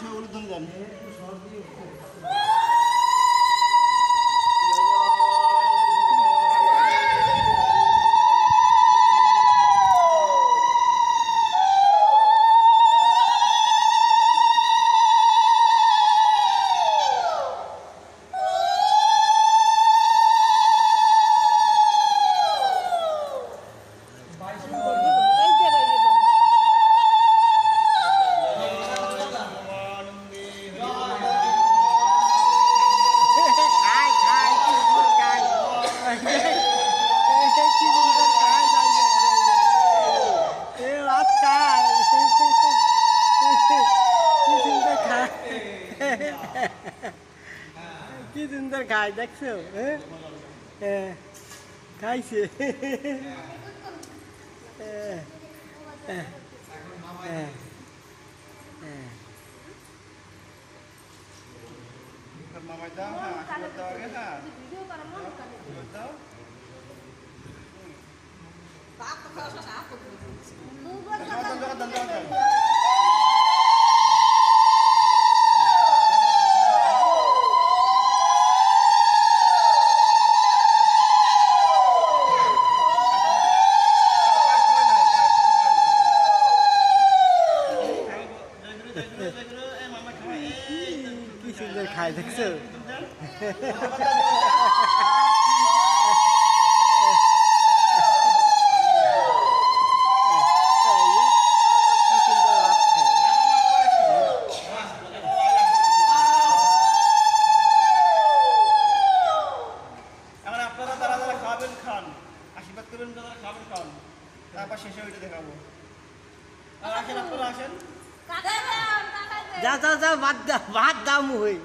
সবাই উলুধ্বনি দেন কি সুন্দর খায় দেখছ হ্যাঁ? হ্যাঁ, খাইছে হ্যাঁ, হ্যাঁ। মামাই দাও আশীর্বাদ দাও কি সুন্দর খায় দেখছ তারা আশীর্বাদ করবেন যারা খাবেন খান। তারপর শেষে ওইটা দেখাবো। আর আসেন, আপনারা আসেন। যা যা যা ভাত দাও ভাত দাম হই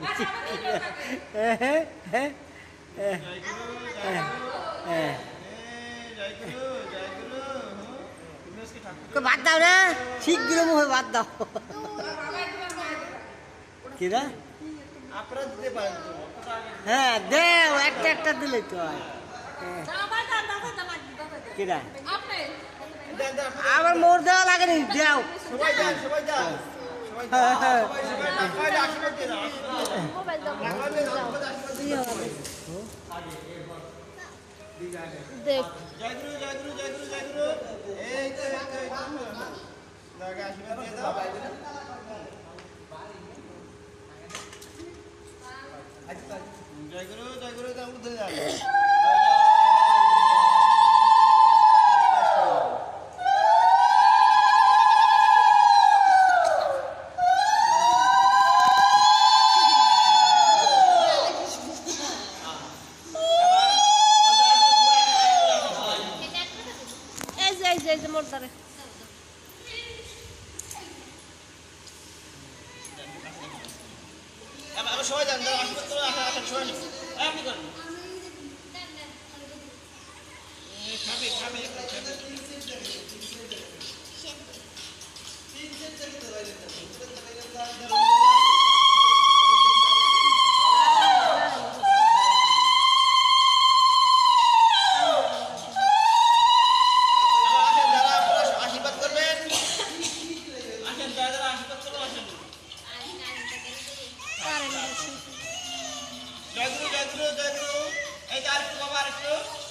হ্যাঁ হ্যাঁ হ্যাঁ হ্যাঁ হ্যাঁ ভাত দাও না শীঘ্র মুখে ভাত দাও। কিরা হ্যাঁ দেও একটা একটা দিলে তো হয়। হ্যাঁ, কিরা আবার মোর দেওয়া লাগে নি দেও সবাই যান সবাই এই যে মোর দ্বারে সবাই যান খাবে খাবে খাবে Mr. Maharashtra.